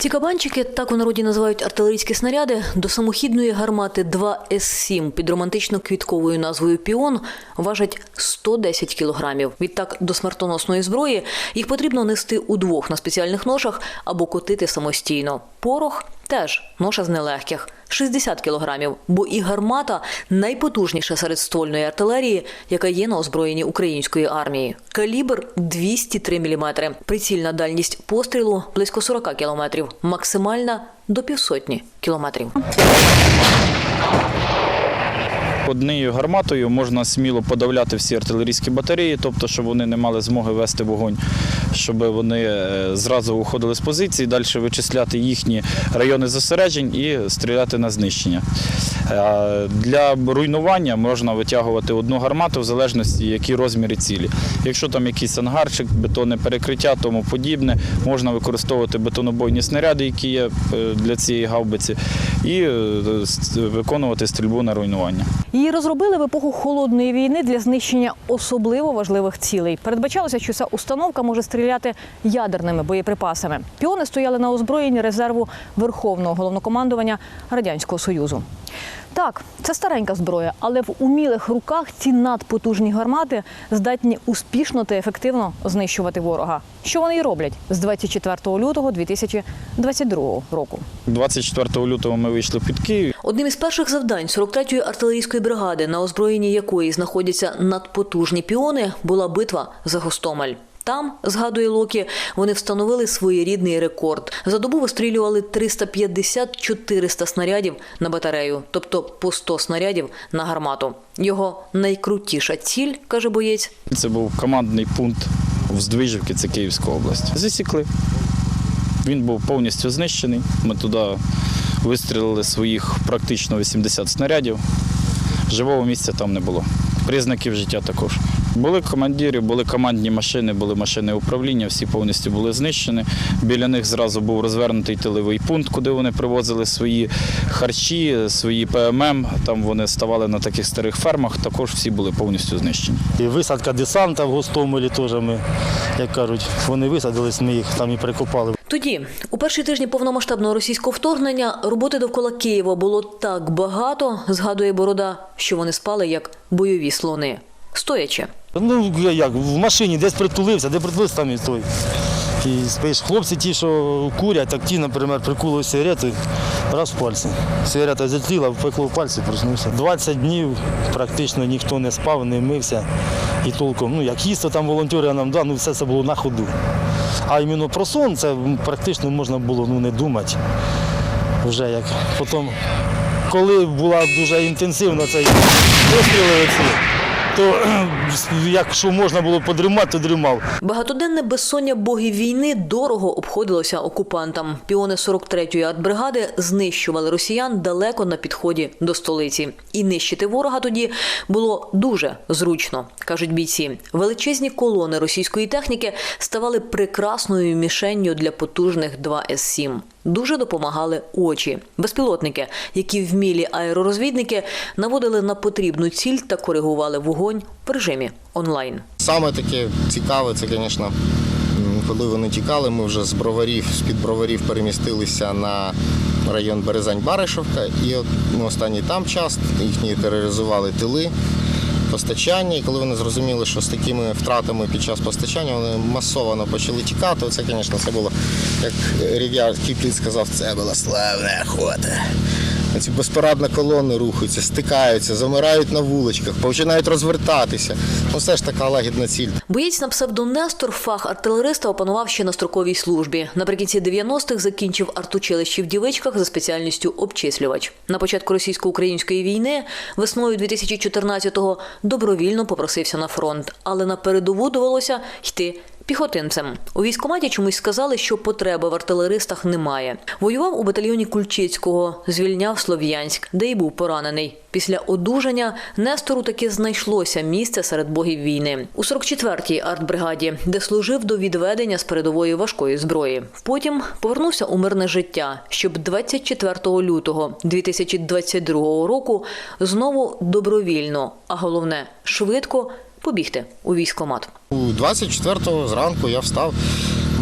Ці кабанчики, так у народі називають артилерійські снаряди, до самохідної гармати 2С7 під романтично-квітковою назвою Піон важать 110 кілограмів. Відтак до смертоносної зброї їх потрібно нести удвох на спеціальних ношах або котити самостійно. Порох теж ноша з нелегких 60 кілограмів, бо і гармата найпотужніша серед ствольної артилерії, яка є на озброєнні української армії. Калібр 203 мм. Прицільна дальність пострілу близько 40 кілометрів, максимальна до півсотні кілометрів. Однією гарматою можна сміло подавляти всі артилерійські батареї, тобто, щоб вони не мали змоги вести вогонь, щоб вони е, зразу уходили з позиції, далі вичисляти їхні райони зосереджень і стріляти на знищення. Е, Для руйнування можна витягувати одну гармату в залежності, які розміри цілі. Якщо там якийсь ангарчик, бетонне перекриття, тому подібне, можна використовувати бетонобойні снаряди, які є е, для цієї гаубиці, і виконувати стрільбу на руйнування. Її розробили в епоху холодної війни для знищення особливо важливих цілей. Передбачалося, що ця установка може стріляти ядерними боєприпасами. Піони стояли на озброєнні резерву Верховного головнокомандування Радянського Союзу. Так, це старенька зброя, але в умілих руках ці надпотужні гармати здатні успішно та ефективно знищувати ворога. Що вони й роблять з 24 лютого 2022 року. 24 лютого ми вийшли під Київ. Одним із перших завдань 43-ї артилерійської бригади, на озброєнні якої знаходяться надпотужні піони, була битва за Гостомель. Там, згадує Локі, вони встановили своєрідний рекорд. За добу вистрілювали 350-400 снарядів на батарею, тобто по 100 снарядів на гармату. Його найкрутіша ціль, каже боєць, Це був командний пункт в Здвижівці, це Київська область. Засікли. Він був повністю знищений. Ми туди вистрілили своїх практично 80 снарядів. Живого місця там не було. Признаків життя також. Були командири, були командні машини, були машини управління, всі повністю були знищені. Біля них зразу був розвернутий тиловий пункт, куди вони привозили свої харчі, свої ПММ. Там вони ставали на таких старих фермах, також всі були повністю знищені. І висадка десанта в Гостомелі теж ми, як кажуть, вони висадились, ми їх там і прикопали. Тоді, у перші тижні повномасштабного російського вторгнення, роботи довкола Києва було так багато, згадує Борода, що вони спали як бойові слони. Стоячи. Ну, як, в машині десь притулився, де притулився, там і той. І спиш. Хлопці ті, що курять, так ті, наприклад, прикули сигарети, раз в пальці. Сигарета затліла, впекло в пальці, проснувся. 20 днів практично ніхто не спав, не мився. І толком, ну як їсти там волонтери нам да, ну все це було на ходу. А іменно про сон це практично можна було ну, не думати. Вже як потім, коли була дуже інтенсивна цей постріли, оці, то якщо можна було подрімати, то дрімав. Багатоденне безсоння богів війни дорого обходилося окупантам. Піони 43-ї артбригади знищували росіян далеко на підході до столиці. І нищити ворога тоді було дуже зручно, кажуть бійці. Величезні колони російської техніки ставали прекрасною мішенню для потужних 2С7. Дуже допомагали очі. Безпілотники, які вмілі аеророзвідники, наводили на потрібну ціль та коригували вогонь в режимі онлайн. Саме таке цікаве, це, звісно, коли вони тікали, ми вже з броварів, з-під броварів перемістилися на район Березань-Баришівка. І ну, останній там час їхні тероризували тили. Постачання, і коли вони зрозуміли, що з такими втратами під час постачання вони масово почали тікати. Це, звісно, це було, як Рів'яр Кіпліт сказав, це була славна охота. Ці безпорадно колони рухаються, стикаються, замирають на вуличках, починають розвертатися. Ну, все ж така лагідна ціль. Боєць на псевдо Нестор фах артилериста опанував ще на строковій службі. Наприкінці 90-х закінчив артучилище в дівичках за спеціальністю обчислювач. На початку російсько-української війни весною 2014-го добровільно попросився на фронт, але на передову довелося йти. Піхотинцем у військкоматі чомусь сказали, що потреби в артилеристах немає. Воював у батальйоні Кульчицького, звільняв Слов'янськ, де й був поранений. Після одужання Нестору таки знайшлося місце серед богів війни у 44-й артбригаді, де служив до відведення з передової важкої зброї. Потім повернувся у мирне життя, щоб 24 лютого 2022 року знову добровільно, а головне швидко побігти у військкомат. У 24-го зранку я встав.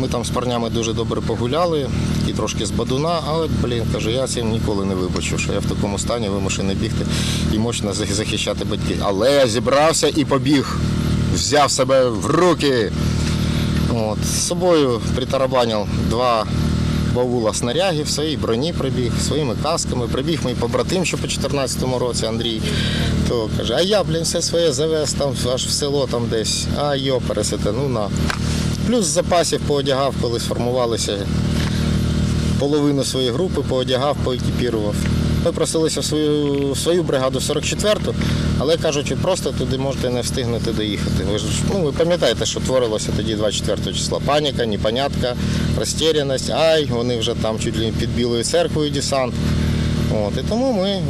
Ми там з парнями дуже добре погуляли, і трошки з бадуна, але, блін, каже, я цим ніколи не вибачу, що я в такому стані вимушений бігти і мощно захищати батьків. Але я зібрався і побіг, взяв себе в руки. От, з собою притарабанив два баула снарягів, своїй броні прибіг, своїми касками. Прибіг мій побратим, що по 14-му році Андрій. То каже, а я, блін, все своє завез там аж в село там десь. А йо, пересете, ну на. Плюс запасів поодягав, коли сформувалися половину своєї групи, поодягав, поекіпірував. Ми просилися в свою, в свою бригаду 44-ту, але кажуть, просто туди можете не встигнути доїхати. Ви ж ну, ви пам'ятаєте, що творилося тоді 24 числа. Паніка, непонятка, розтеряність, ай, вони вже там чуть ли під Білою церквою десант. От, і тому ми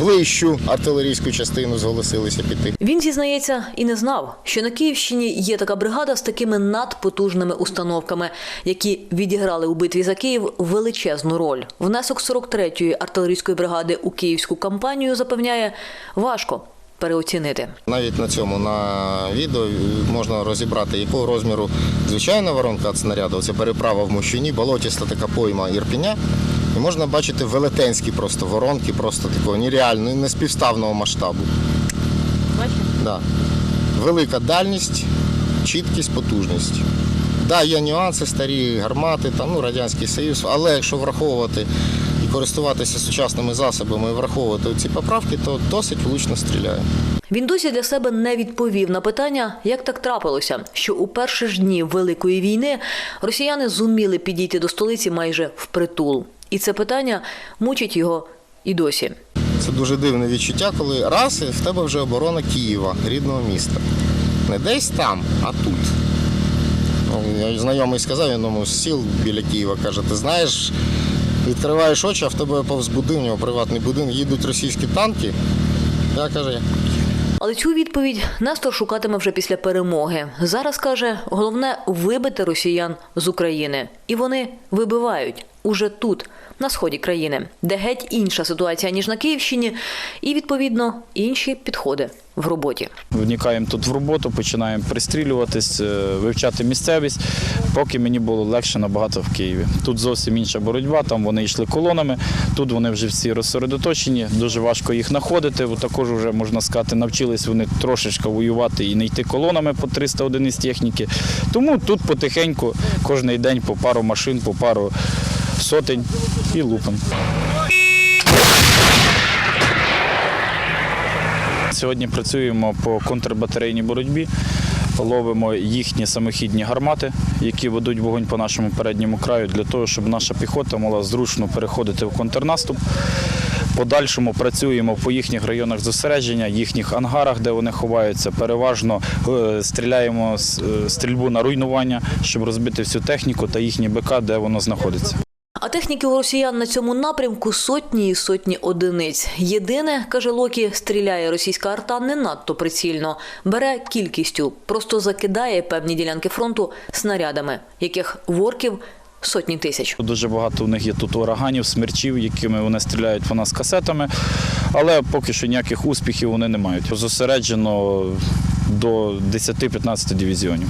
ближчу артилерійську частину зголосилися піти. Він зізнається і не знав, що на Київщині є така бригада з такими надпотужними установками, які відіграли у битві за Київ величезну роль. Внесок 43-ї артилерійської бригади у київську кампанію запевняє важко переоцінити. Навіть на цьому на відео можна розібрати, якого розміру звичайна воронка від снаряду. Це переправа в Мощуні, болотіста така пойма Ірпіня. І можна бачити велетенські просто воронки, просто такого нереального, неспівставного масштабу. Да. Велика дальність, чіткість, потужність. Да, є нюанси, старі гармати, там, ну, Радянський Союз, але якщо враховувати і користуватися сучасними засобами і враховувати ці поправки, то досить влучно стріляє. Він досі для себе не відповів на питання, як так трапилося, що у перші ж дні Великої війни росіяни зуміли підійти до столиці майже впритул. І це питання мучить його і досі. Це дуже дивне відчуття, коли раз і в тебе вже оборона Києва, рідного міста. Не десь там, а тут. Ну, я знайомий сказав, він з сіл біля Києва каже, ти знаєш, відкриваєш очі, а в тебе повз будинок, приватний будинок, їдуть російські танки. Я каже, Але цю відповідь Нестор шукатиме вже після перемоги. Зараз каже, головне вибити росіян з України. І вони вибивають уже тут, на сході країни, де геть інша ситуація ніж на Київщині, і відповідно інші підходи в роботі. Вникаємо тут в роботу, починаємо пристрілюватись, е, вивчати місцевість, поки мені було легше набагато в Києві. Тут зовсім інша боротьба, там вони йшли колонами, тут вони вже всі розсередоточені, дуже важко їх знаходити. Також вже можна сказати, навчились вони трошечки воювати і не йти колонами по 300 одиниць техніки. Тому тут потихеньку кожен день по пару машин, по пару сотень і лупимо. Сьогодні працюємо по контрбатарейній боротьбі. Ловимо їхні самохідні гармати, які ведуть вогонь по нашому передньому краю, для того, щоб наша піхота могла зручно переходити в контрнаступ. Подальшому працюємо по їхніх районах зосередження, їхніх ангарах, де вони ховаються. Переважно е, стріляємо е, стрільбу на руйнування, щоб розбити всю техніку та їхні БК, де воно знаходиться. Техніки у росіян на цьому напрямку сотні і сотні одиниць. Єдине, каже Локі, стріляє російська арта не надто прицільно, бере кількістю, просто закидає певні ділянки фронту снарядами, яких ворків сотні тисяч. Дуже багато у них є тут ураганів, смерчів, якими вони стріляють по нас касетами, але поки що ніяких успіхів вони не мають. Зосереджено до 10-15 дивізіонів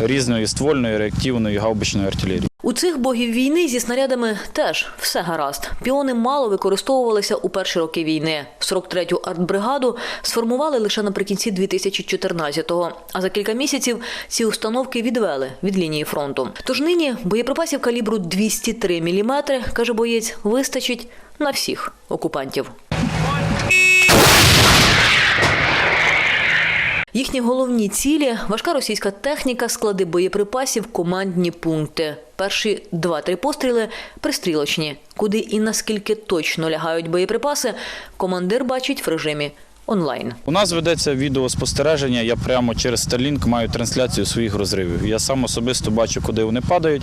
різної ствольної, реактивної, гаубичної артилерії. У цих богів війни зі снарядами теж все гаразд. Піони мало використовувалися у перші роки війни. 43-ю артбригаду сформували лише наприкінці 2014-го, а за кілька місяців ці установки відвели від лінії фронту. Тож нині боєприпасів калібру 203 мм, каже боєць, вистачить на всіх окупантів. Їхні головні цілі важка російська техніка, склади боєприпасів, командні пункти. Перші два-три постріли пристрілочні, куди і наскільки точно лягають боєприпаси, командир бачить в режимі онлайн. У нас ведеться відеоспостереження. Я прямо через Starlink маю трансляцію своїх розривів. Я сам особисто бачу, куди вони падають.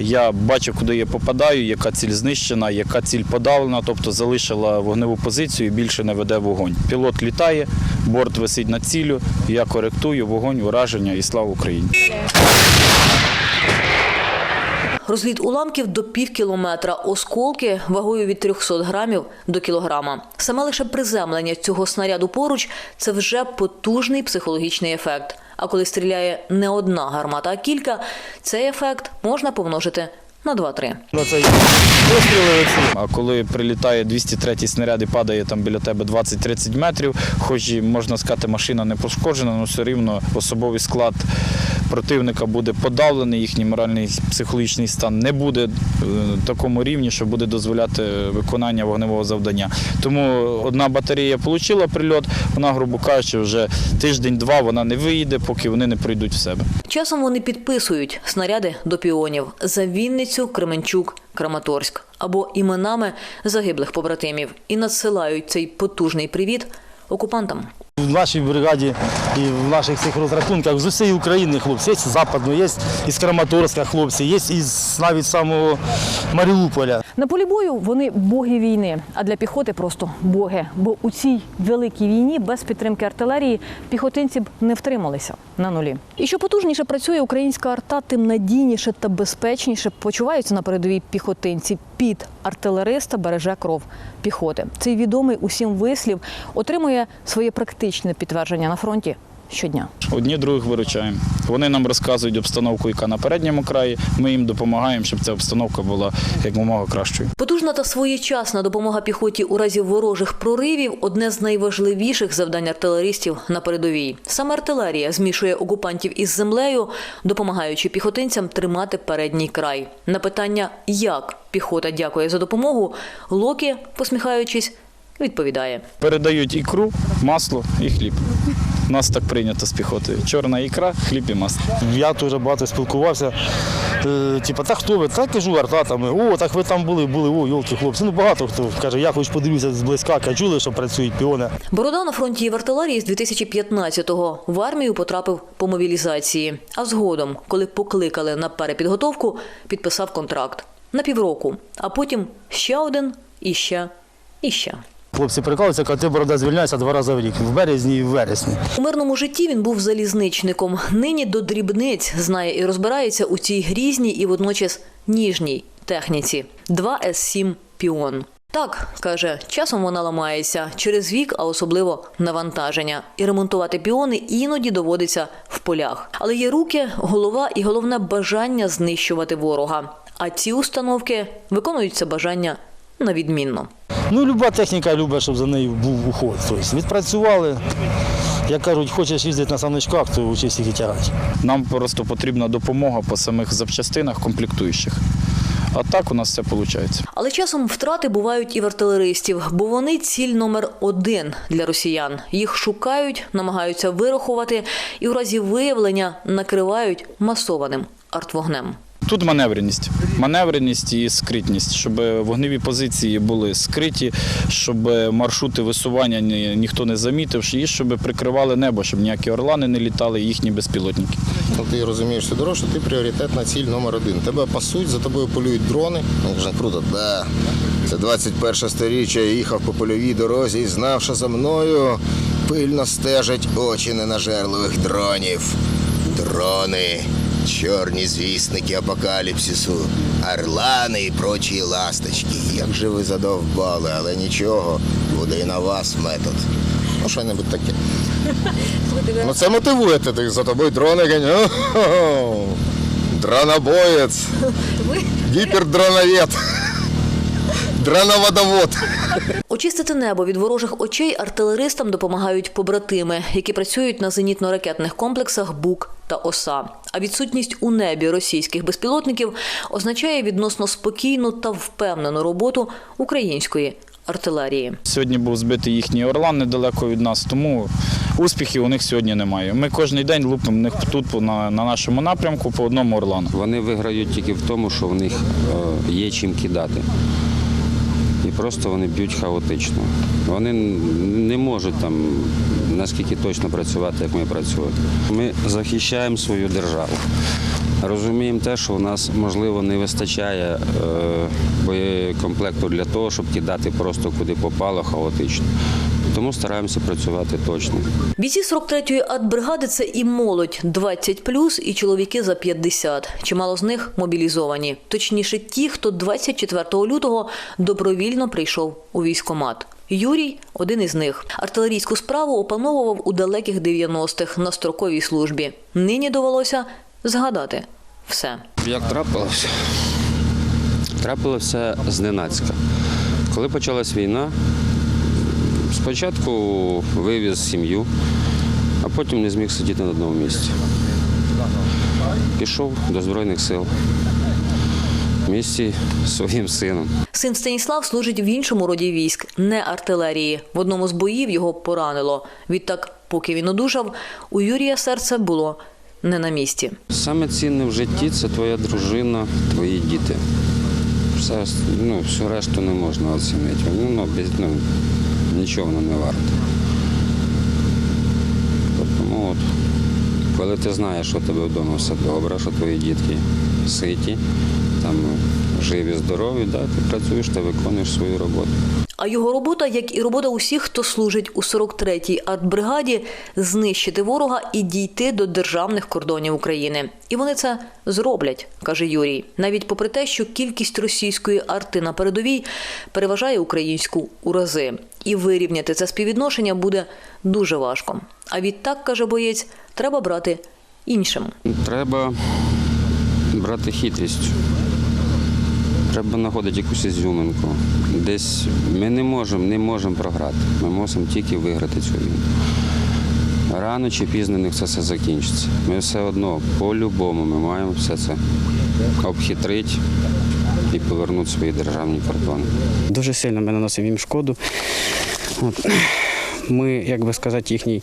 Я бачу, куди я попадаю, яка ціль знищена, яка ціль подавлена, тобто залишила вогневу позицію і більше не веде вогонь. Пілот літає, борт висить над ціллю, я коректую вогонь, ураження і слава Україні. Розліт уламків до пів кілометра, осколки вагою від 300 грамів до кілограма. Саме лише приземлення цього снаряду поруч це вже потужний психологічний ефект. А коли стріляє не одна гармата, а кілька, цей ефект можна помножити на 2-3. На цей постріли. А коли прилітає 203 снаряд і падає там біля тебе 20-30 метрів, хоч і можна сказати, машина не пошкоджена, але все рівно особовий склад противника буде подавлений, їхній моральний психологічний стан не буде е, в такому рівні, що буде дозволяти виконання вогневого завдання. Тому одна батарея отримала прильот, вона, грубо кажучи, вже тиждень-два вона не виїде, поки вони не прийдуть в себе. Часом вони підписують снаряди до піонів за Вінницю, Кременчук, Краматорськ або іменами загиблих побратимів і надсилають цей потужний привіт окупантам. В нашій бригаді і в наших цих розрахунках з усієї України хлопці. Є з Западного, є із Краматорська хлопці, є із навіть самого Маріуполя. На полі бою вони боги війни, а для піхоти просто боги. Бо у цій великій війні без підтримки артилерії піхотинці б не втрималися на нулі. І що потужніше працює українська арта, тим надійніше та безпечніше почуваються на передовій піхотинці. Під артилериста береже кров піхоти. Цей відомий усім вислів отримує своє практичне підтвердження на фронті щодня. Одні других виручаємо. Вони нам розказують обстановку, яка на передньому краї. Ми їм допомагаємо, щоб ця обстановка була якомога кращою. Потужна та своєчасна допомога піхоті у разі ворожих проривів одне з найважливіших завдань артилеристів на передовій. Саме артилерія змішує окупантів із землею, допомагаючи піхотинцям тримати передній край. На питання, як піхота дякує за допомогу, Локі, посміхаючись, відповідає. Передають ікру, масло і хліб. У нас так прийнято з піхотою. Чорна ікра, хліб і масло. Я теж багато спілкувався. Е, типа, та хто ви? Та кажу, артатами. О, так ви там були, були, о, йолки, хлопці. Ну багато хто каже, я хоч подивлюся зблизька, чули, що працюють піони. Борода на фронті і в артилерії з 2015-го в армію потрапив по мобілізації. А згодом, коли покликали на перепідготовку, підписав контракт на півроку, а потім ще один і ще і ще. Хлопці прикалуються, ти борода звільняється два рази в рік, в березні і в вересні. У мирному житті він був залізничником. Нині до дрібниць знає і розбирається у цій грізній і водночас ніжній техніці. 2С7 піон. Так, каже, часом вона ламається через вік, а особливо навантаження. І ремонтувати піони іноді доводиться в полях. Але є руки, голова і головне бажання знищувати ворога. А ці установки виконують це бажання на відмінно. Ну, люба техніка любить, щоб за нею був уход. Тобто відпрацювали. Як кажуть, хочеш їздити на саночках, то учись їх і тягати. Нам просто потрібна допомога по самих запчастинах комплектуючих. А так у нас все виходить. Але часом втрати бувають і в артилеристів, бо вони ціль номер один для росіян. Їх шукають, намагаються вирахувати і в разі виявлення накривають масованим артвогнем. Тут маневреність. Маневреність і скритність, щоб вогневі позиції були скриті, щоб маршрути висування ні, ніхто не замітив, і щоб прикривали небо, щоб ніякі орлани не літали, їхні безпілотники. Ну, ти розумієш все дорожче, ти пріоритетна ціль номер один. Тебе пасуть, за тобою полюють дрони. Ну, каже, круто, да. Це 21 сторіччя, я їхав по польовій дорозі і знав, що за мною пильно стежать очі ненажерливих дронів. Дрони, чорні звісники апокаліпсису, орлани і прочі ласточки. Як же ви задовбали, але нічого, буде і на вас метод. Ну, що-небудь таке. Ну це мотивує ти за тобою дрони ганя. О-хо-хо. Дронобоєць. Гіпердроновед. Дроноводовод. Очистити небо від ворожих очей артилеристам допомагають побратими, які працюють на зенітно-ракетних комплексах БУК та ОСА. А відсутність у небі російських безпілотників означає відносно спокійну та впевнену роботу української артилерії. Сьогодні був збитий їхній орлан недалеко від нас, тому успіхів у них сьогодні немає. Ми кожен день лупимо в них тут на, на нашому напрямку по одному орлану. Вони виграють тільки в тому, що в них е, є чим кидати. Просто вони б'ють хаотично. Вони не можуть там наскільки точно працювати, як ми працюємо. Ми захищаємо свою державу. Розуміємо те, що у нас можливо не вистачає е, боєкомплекту для того, щоб кидати просто куди попало хаотично. Тому стараємося працювати точно. Бійці 43-ї артбригади – це і молодь 20 і чоловіки за 50. Чимало з них мобілізовані. Точніше, ті, хто 24 лютого добровільно прийшов у військкомат. Юрій один із них. Артилерійську справу опановував у далеких 90-х на строковій службі. Нині довелося згадати все. Як трапилося? Трапилося зненацька. Коли почалась війна, спочатку вивіз сім'ю, а потім не зміг сидіти на одному місці. Пішов до Збройних сил місті своїм сином. Син Станіслав служить в іншому роді військ, не артилерії. В одному з боїв його поранило. Відтак, поки він одужав, у Юрія серце було не на місці. Саме цінне в житті це твоя дружина, твої діти. Все, ну, всю решту не можна оцінити. Ну, ну, без, ну, нічого воно не варте. Тому от, коли ти знаєш, що тебе вдома все добре, що твої дітки ситі, там живі, здорові, да, ти працюєш, ти виконуєш свою роботу. А його робота, як і робота усіх, хто служить у 43-й артбригаді, знищити ворога і дійти до державних кордонів України. І вони це зроблять, каже Юрій. Навіть попри те, що кількість російської арти на передовій переважає українську у рази. І вирівняти це співвідношення буде дуже важко. А відтак, каже боєць, треба брати іншим. Треба брати хитрістю. Треба знаходити якусь ізюминку. Десь ми не можемо, не можемо програти. Ми мусимо тільки виграти цю війну. Рано чи пізно не це все закінчиться. Ми все одно, по-любому, ми маємо все це обхитрити і повернути свої державні кордони. Дуже сильно ми наносимо їм шкоду. От. Ми, як би сказати, їхній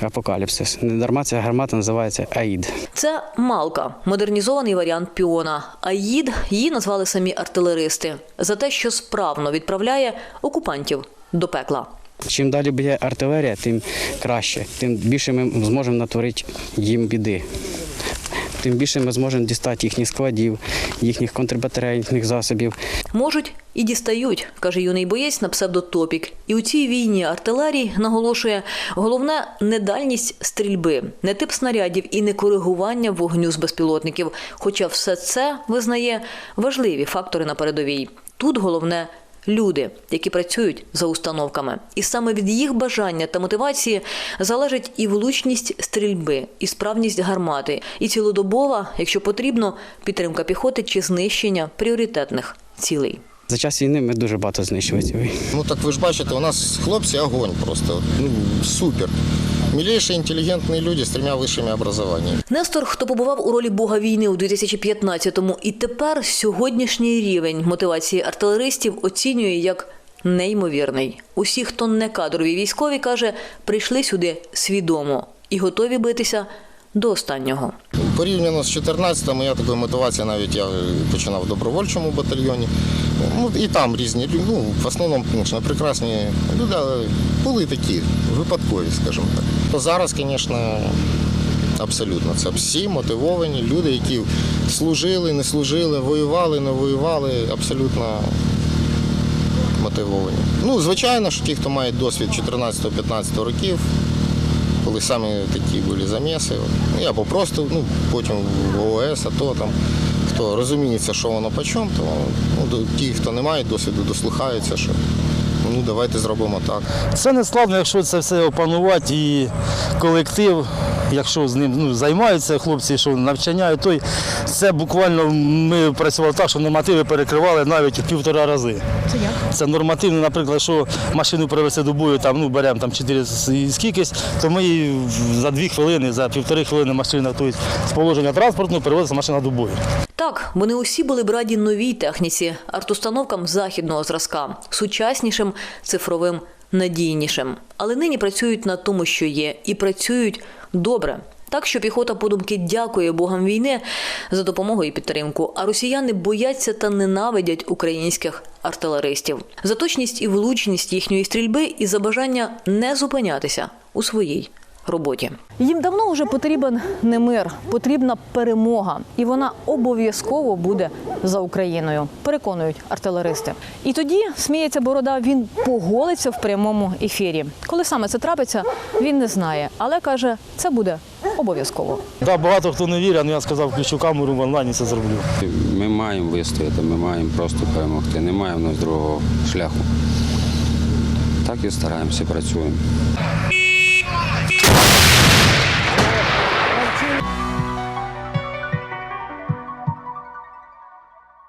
апокаліпсис. Не дарма ця гармата називається АІД. Це Малка, модернізований варіант піона. Аїд її назвали самі артилеристи за те, що справно відправляє окупантів до пекла. Чим далі б'є артилерія, тим краще, тим більше ми зможемо натворити їм біди. Тим більше ми зможемо дістати їхніх складів, їхніх контрбатарейних засобів. Можуть і дістають, каже юний боєць на псевдотопік. І у цій війні артилерії наголошує головне не дальність стрільби, не тип снарядів і не коригування вогню з безпілотників. Хоча все це визнає важливі фактори на передовій. Тут головне. Люди, які працюють за установками, і саме від їх бажання та мотивації залежить і влучність стрільби, і справність гармати, і цілодобова, якщо потрібно, підтримка піхоти чи знищення пріоритетних цілей. За час війни ми дуже багато знищили. Ну так ви ж бачите, у нас хлопці огонь просто. Ну, супер. Милейші, інтелігентні люди з трьома вищими образованнями. Нестор, хто побував у ролі бога війни у 2015-му, і тепер сьогоднішній рівень мотивації артилеристів оцінює як неймовірний. Усі, хто не кадрові військові, каже, прийшли сюди свідомо і готові битися до останнього. Порівняно з 14-м, я такої мотивації навіть я починав в добровольчому батальйоні. Ну, і там різні люди, ну, в основному, звісно, прекрасні люди, але були такі випадкові, скажімо так. То зараз, звісно, абсолютно. Це всі мотивовані люди, які служили, не служили, воювали, не воювали, абсолютно мотивовані. Ну, звичайно, що ті, хто має досвід 14-15 років, коли самі такі були заміси, Я попросту, ну, потім в ООС, АТО, там, хто розуміється, що воно по чому, то ну, ті, хто не має досвіду, дослухаються, що ну, давайте зробимо так. Це не складно, якщо це все опанувати і колектив, якщо з ним ну, займаються хлопці, що навчання, то це буквально ми працювали так, що нормативи перекривали навіть в півтора рази. Це як? Це нормативно, наприклад, що машину привезти до бою, там, ну, беремо там 4 і скількись, то ми її за дві хвилини, за півтори хвилини машина тобто, з положення транспортного перевозиться машина до бою. Так, вони усі були б раді новій техніці, артустановкам західного зразка, сучаснішим, цифровим, надійнішим. Але нині працюють на тому, що є, і працюють добре. Так що піхота подумки дякує богам війни за допомогу і підтримку. А росіяни бояться та ненавидять українських артилеристів за точність і влучність їхньої стрільби і за бажання не зупинятися у своїй роботі. Їм давно вже потрібен не мир, потрібна перемога, і вона обов'язково буде за Україною. Переконують артилеристи. І тоді сміється борода. Він поголиться в прямому ефірі. Коли саме це трапиться, він не знає, але каже, це буде обов'язково. Да, багато хто не вірить, але я сказав, включу камеру в онлайні це зроблю. Ми маємо вистояти, ми маємо просто перемогти. Немає в нас другого шляху. Так і стараємося, працюємо.